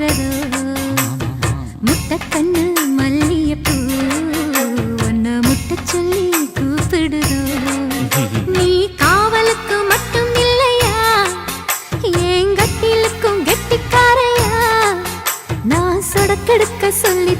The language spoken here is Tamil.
மாறதோ முட்டக்கண்ணு மல்லியப்பூ ஒன்ன முட்ட சொல்லி கூப்பிடுதோ? நீ காவலுக்கு மட்டும் இல்லையா? என் கட்டிலுக்கும் கெட்டிக்காரையா? நான் சொடக்கெடுக்க சொல்லி